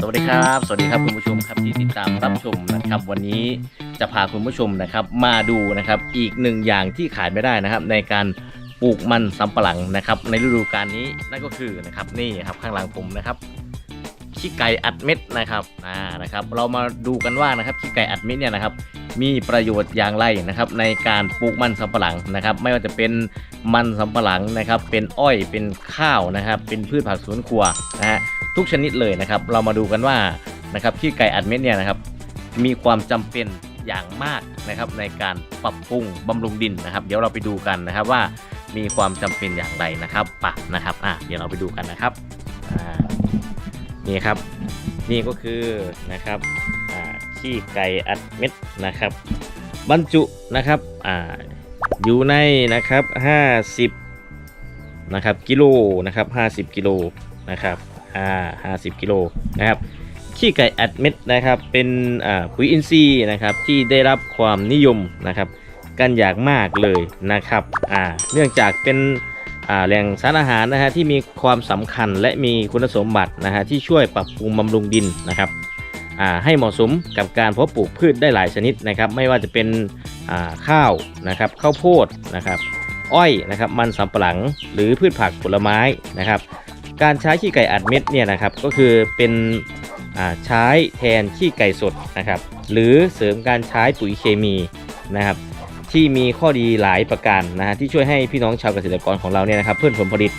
สวัสดีครับ สวัสดีครับคุณผู้ชมครับที่ติดตามรับชมนะครับ วันนี้จะพาคุณผู้ชมนะครับ มาดูนะครับอีกหนึ่งอย่างที่ขายไม่ได้นะครับ ในการปลูกมันสำปะหลังนะครับ ในฤดูกาลนี้นั่นก็คือนะครับนี่ครับข้างหลังผมนะครับขี้ไก่อัดเม็ดนะครับอ่านะครับ เรามาดูกันว่านะครับขี้ไก่อัดเม็ดเนี่ยนะครับ มีประโยชน์อย่างไรนะครับ ในการปลูกมันสำปะหลังนะครับ ไม่ว่าจะเป็นมันสำปะหลังนะครับ เป็นอ้อยเป็นข้าวนะครับ เป็นพืชผักสวนครัวนะฮะ ทุกชนิดเลยนะครับ เรามาดูกันว่านะครับขี้ไก่อัดเม็ดเนี่ยนะครับมีความจำเป็นอย่างมากนะครับในการปรับปรุงบำรุงดินนะครับ เดี๋ยวเราไปดูกันนะครับว่ามีความจำเป็นอย่างไรนะครับปะนะครับอะเดี๋ยวเราไปดูกันนะครับอ่านี่ครับ นี่ก็คือนะครับอ่าขี้ไก่อัดเม็ดนะครับ บรรจุนะครับอ่าอยู่ในนะครับ 50นะครับกิโลนะครับ 50 กิโลนะครับ อ่า50กิโลนะครับขี้ไก่อัดเม็ดนะครับเป็นอ่าปุ๋ยอินทรีย์นะครับที่ได้รับความนิยมนะครับกันอย่างมากเลยนะครับอ่าเนื่องจากเป็นอ่าแหล่งสารอาหารนะฮะที่มีความสำคัญและมีคุณสมบัตินะฮะที่ช่วยปรับปรุงบำรุงดินนะครับอ่าให้เหมาะสมกับการเพาะปลูกพืชได้หลายชนิดนะครับไม่ว่าจะเป็นอ่าข้าวนะครับข้าวโพดนะครับอ้อยนะครับมันสำปะหลังหรือพืชผักผลไม้นะครับ การใช้ขี้ไก่อัดเม็ดเนี่ยนะครับก็คือเป็นใช้แทนขี้ไก่สดนะครับหรือเสริมการใช้ปุ๋ยเคมีนะครับที่มีข้อดีหลายประการนะฮะที่ช่วยให้พี่น้องชาวเกษตรกรของเราเนี่ยนะครับเพิ่มผลผลิต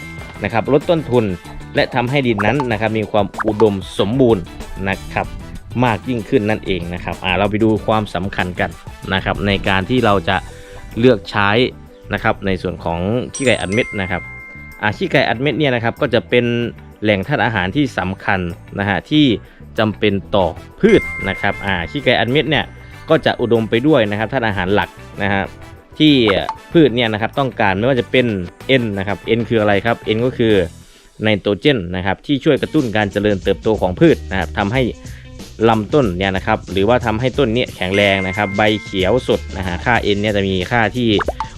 นะครับลดต้นทุนและทำให้ดินนั้นนะครับมีความอุดมสมบูรณ์นะครับมากยิ่งขึ้นนั่นเองนะครับอ่าเราไปดูความสำคัญกันนะครับในการที่เราจะเลือกใช้นะครับในส่วนของขี้ไก่อัดเม็ดนะครับ อาขี้ไก่อัดเม็ดเนี่ยนะครับก็จะเป็นแหล่งธาตุอาหารที่สำคัญนะฮะที่จำเป็นต่อพืชนะครับอาขี้ไก่อัดเม็ดเนี่ยก็จะอุดมไปด้วยนะครับธาตุอาหารหลักนะฮะที่พืชเนี่ยนะครับต้องการไม่ว่าจะเป็น N นะครับ N คืออะไรครับ N ก็คือไนโตรเจนนะครับที่ช่วยกระตุ้นการเจริญเติบโตของพืชนะครับทำให้ลำต้นเนี่ยนะครับหรือว่าทำให้ต้นเนี้แข็งแรงนะครับใบเขียวสดนะฮะค่า N เนี่ยจะมีค่าที่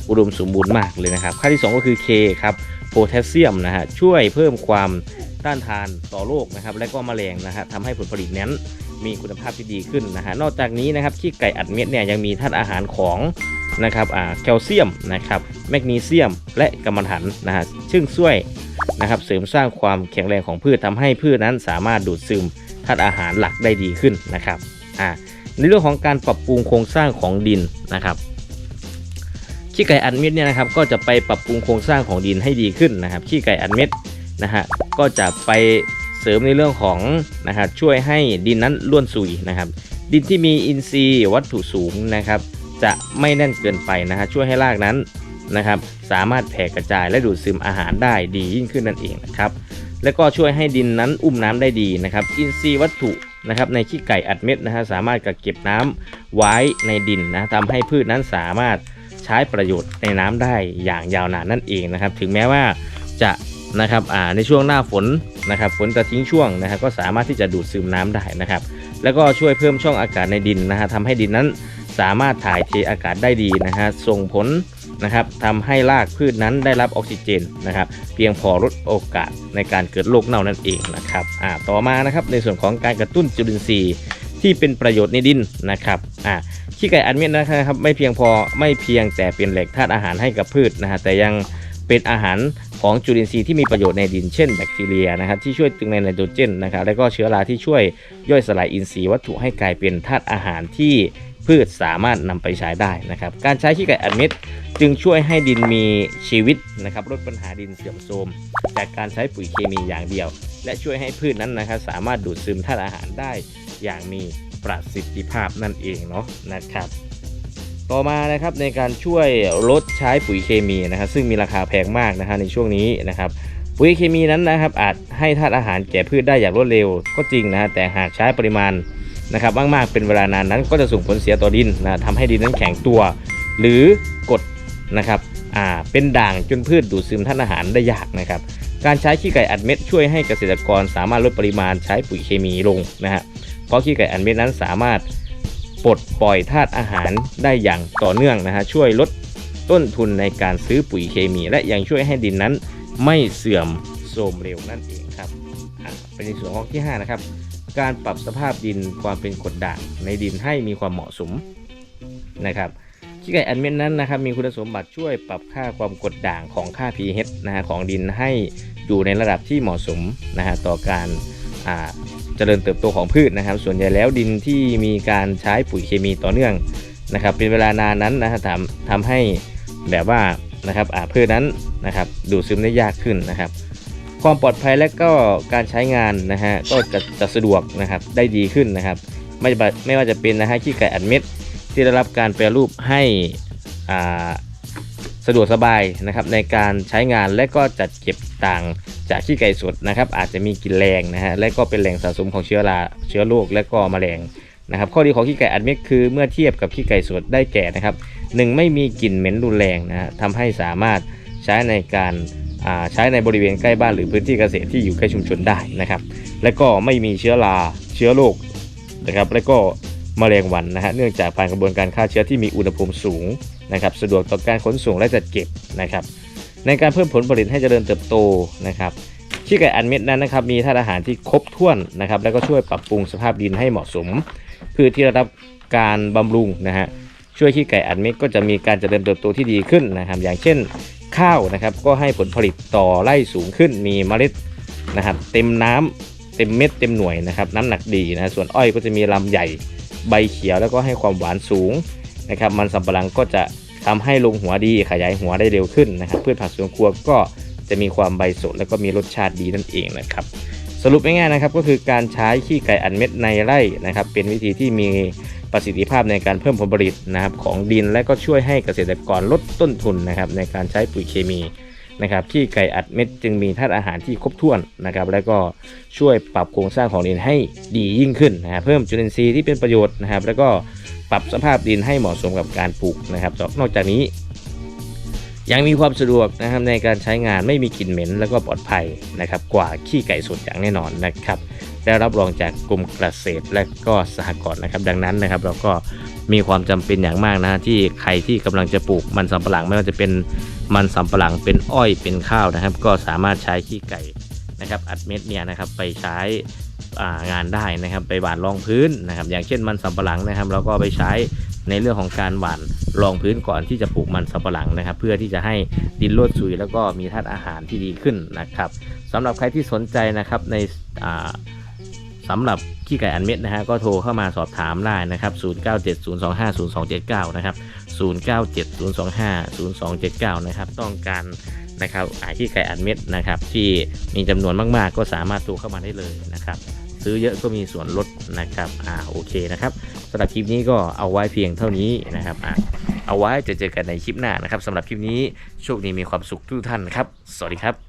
อุดมสมบูรณ์มากเลยนะครับ ค่าที่ 2 ก็คือ K ครับ โพแทสเซียมนะฮะช่วยเพิ่มความต้านทานต่อโรคนะครับและก็แมลงนะฮะทำให้ผลผลิตนั้นมีคุณภาพที่ดีขึ้นนะฮะนอกจากนี้นะครับขี้ไก่อัดเม็ดเนี่ยยังมีธาตุอาหารของนะครับอ่าแคลเซียมนะครับแมกนีเซียมและกำมะถันนะฮะซึ่งช่วยนะครับเสริมสร้างความแข็งแรงของพืชทำให้พืชนั้นสามารถดูดซึมธาตุอาหารหลักได้ดีขึ้นนะครับอ่าในเรื่องของการปรับปรุงโครงสร้างของดินนะครับ ขี้ไก่อัดเม็ดเนี่ยนะครับก็จะไปปรับปรุงโครงสร้างของดินให้ดีขึ้นนะครับขี้ไก่อัดเม็ดนะฮะก็จะไปเสริมในเรื่องของนะครับช่วยให้ดินนั้นร่วนซุยนะครับ ดินที่มีอินทรีย์วัตถุสูงนะครับ จะไม่แน่นเกินไปนะฮะช่วยให้รากนั้นนะครับ สามารถแผ่กระจายและดูดซึมอาหารได้ดียิ่งขึ้นนั่นเองนะครับ และก็ช่วยให้ดินนั้นอุ้มน้ำได้ดีนะครับ อินทรีย์วัตถุนะครับในขี้ไก่อัดเม็ดนะฮะสามารถกักเก็บน้ำไว้ในดินนะทำให้พืชนั้นสามารถ ช้ประโยชน์ในน้ำได้อย่างยาวนานนั่นเองนะครับ ถึงแม้ว่าจะนะครับในช่วงหน้าฝนนะครับฝนจะทิ้งช่วงนะครับ ก็สามารถที่จะดูดซึมน้ำได้นะครับ แล้วก็ช่วยเพิ่มช่องอากาศในดินนะฮะทำให้ดินนั้นสามารถถ่ายเทอากาศได้ดีนะฮะส่งผลนะครับทำให้รากพืชนั้นได้รับออกซิเจนนะครับ เพียงพอลดโอกาสในการเกิดโรคเน่านั่นเองนะครับอ่าต่อมานะครับในส่วนของการกระตุ้นจุลินทรีย์ที่เป็นประโยชน์ในดินนะครับอ่า ขี้ไก่อัดเม็ดนะครับไม่เพียงพอไม่เพียงแต่เป็นแหล่งธาตุอาหารให้กับพืชนะฮะแต่ยังเป็นอาหารของจุลินทรีย์ที่มีประโยชน์ในดินเช่นแบคทีเรียนะครับที่ช่วยตึงในไนโตรเจนนะครับและก็เชื้อราที่ช่วยย่อยสลายอินทรีย์วัตถุให้กลายเป็นธาตุอาหารที่พืชสามารถนำไปใช้ได้นะครับการใช้ขี้ไก่อัดเม็ดจึงช่วยให้ดินมีชีวิตนะครับลดปัญหาดินเสื่อมโทรมจากการใช้ปุ๋ยเคมีอย่างเดียว และช่วยให้พืชนั้นนะครับสามารถดูดซึมธาตุอาหารได้อย่างมี ประสิทธิภาพนั่นเองเนาะนะครับ ต่อมานะครับในการช่วยลดใช้ปุ๋ยเคมีนะครับ ซึ่งมีราคาแพงมากนะฮะในช่วงนี้นะครับ ปุ๋ยเคมีนั้นนะครับอาจให้ธาตุอาหารแก่พืชได้อย่างรวดเร็วก็จริงนะฮะแต่หากใช้ปริมาณนะครับมากๆเป็นเวลานานนั้นก็จะส่งผลเสียต่อดินนะทำให้ดินนั้นแข็งตัว หรือกดนะครับอ่าเป็นด่างจนพืชดูดซึมธาตุอาหารได้ยากนะครับ การใช้ขี้ไก่อัดเม็ดช่วยให้เกษตรกรสามารถลดปริมาณใช้ปุ๋ยเคมีลงนะฮะ เพราะขี้ไก่อันเม็ดนั้นสามารถปลดปล่อยธาตุอาหารได้อย่างต่อเนื่องนะฮะช่วยลดต้นทุนในการซื้อปุ๋ยเคมี และยังช่วยให้ดินนั้นไม่เสื่อมโทรมเร็วนั่นเองครับอะเป็นในส่วนของที่ 5 นะครับ การปรับสภาพดินความเป็นกรดด่างในดินให้มีความเหมาะสมนะครับขี้ไก่อันเม็ดนั้นนะครับมีคุณสมบัติช่วยปรับค่าความกดด่างของค่า pH นะฮะของดินให้อยู่ในระดับที่เหมาะสมนะฮะต่อการอ่า เจริญเติบโตของพืชนะครับ ส่วนใหญ่แล้วดินที่มีการใช้ปุ๋ยเคมีต่อเนื่องนะครับ เป็นเวลานานนั้นนะฮะทำทำให้แบบว่านะครับอ่าพืชนั้นนะครับดูดซึมได้ยากขึ้นนะครับ ความปลอดภัยและก็การใช้งานนะฮะก็จะจะสะดวกนะครับได้ดีขึ้นนะครับ ไม่ไม่ว่าจะเป็นนะฮะขี้ไก่อัดเม็ด ที่ได้รับการแปรรูปให้อ่าสะดวกสบายนะครับในการใช้งานและก็จัดเก็บต่าง จากขี้ไก่สดนะครับ อาจจะมีกลิ่นแรงนะฮะและก็เป็นแหล่งสะสมของเชื้อราเชื้อโรคและก็แมลงนะครับ ข้อดีของขี้ไก่อัดเม็ดคือเมื่อเทียบกับขี้ไก่สดได้แก่นะครับหนึ่งไม่มีกลิ่นเหม็นรุนแรงนะฮะทำให้สามารถใช้ในการใช้ในบริเวณใกล้บ้านหรือพื้นที่เกษตรที่อยู่ใกล้ชุมชนได้นะครับ และก็ไม่มีเชื้อราเชื้อโรคนะครับ และก็แมลงวันนะฮะเนื่องจากผ่านกระบวนการฆ่าเชื้อที่มีอุณหภูมิสูงนะครับ สะดวกต่อการขนส่งและจัดเก็บนะครับ ในการเพิ่มผลผลิตให้เจริญเติบโตนะครับขี้ไก่อันเม็ดนั้นนะครับมีธาตุอาหารที่ครบถ้วนนะครับ แล้วก็ช่วยปรับปรุงสภาพดินให้เหมาะสมพืชที่ได้รับการบำรุงนะฮะช่วยขี้ไก่อันเม็ดก็จะมีการเจริญเติบโตที่ดีขึ้นนะครับ อย่างเช่นข้าวนะครับก็ให้ผลผลิตต่อไร่สูงขึ้น มีเมล็ดนะครับเต็มน้ำเต็มเม็ดเต็มหน่วยนะครับน้ำหนักดีนะส่วนอ้อยก็จะมีลำใหญ่ใบเขียวแล้วก็ให้ความหวานสูงนะครับมันสำปะหลังก็จะ ทำให้ลงหัวดีขยายหัวได้เร็วขึ้นนะครับพืชผักสวนครัวก็จะมีความใบสดแล้วก็มีรสชาติดีนั่นเองนะครับ สรุปง่ายๆนะครับก็คือการใช้ขี้ไก่อันเม็ดในไร่นะครับ เป็นวิธีที่มีประสิทธิภาพในการเพิ่มผลผลิตนะครับของดินและก็ช่วยให้เกษตรกรลดต้นทุนนะครับในการใช้ปุ๋ยเคมี นะครับขี้ไก่อัดเม็ดจึงมีธาตุอาหารที่ครบถ้วนนะครับแล้วก็ช่วยปรับโครงสร้างของดินให้ดียิ่งขึ้นนะเพิ่มจุลินทรีย์ที่เป็นประโยชน์นะครับ แล้วก็ปรับสภาพดินให้เหมาะสมกับการปลูกนะครับนอกจากนี้ ยังมีความสะดวกนะครับในการใช้งานไม่มีกลิ่นเหม็น แล้วก็ปลอดภัยนะครับกว่าขี้ไก่สดอย่างแน่นอนนะครับได้รับรองจากกรมเกษตรและก็สหกรณ์นะครับ ดังนั้นนะครับเราก็มีความจำเป็นอย่างมากนะที่ใครที่กำลังจะปลูกมันสำปะหลังไม่ว่าจะเป็น มันสำปะหลังเป็นอ้อยเป็นข้าวนะครับ ก็สามารถใช้ขี้ไก่นะครับอัดเม็ดเนี่ยนะครับไปใช้งานได้นะครับไปหว่านรองพื้นนะครับ อย่างเช่นมันสำปะหลังนะครับเราก็ไปใช้ในเรื่องของการหว่านรองพื้นก่อนที่จะปลูกมันสำปะหลังนะครับ เพื่อที่จะให้ดินร่วนซุยแล้วก็มีธาตุอาหารที่ดีขึ้นนะครับสำหรับใครที่สนใจนะครับในอ่า สำหรับขี้ไก่อันเม็ดนะฮะก็โทรเข้ามาสอบถามได้นะครับ0970250279นะครับ0970250279นะครับต้องการนะครับอาขี้ไก่อันเม็ดนะครับที่มีจำนวนมากๆ ก็สามารถโทรเข้ามาได้เลยนะครับซื้อเยอะก็มีส่วนลดนะครับอ่าโอเคนะครับสำหรับคลิปนี้ก็เอาไว้เพียงเท่านี้นะครับอ่าเอาไว้จะเจอกันในคลิปหน้านะครับสำหรับคลิปนี้โชคดีมีความสุขทุกท่านครับ สวัสดีครับ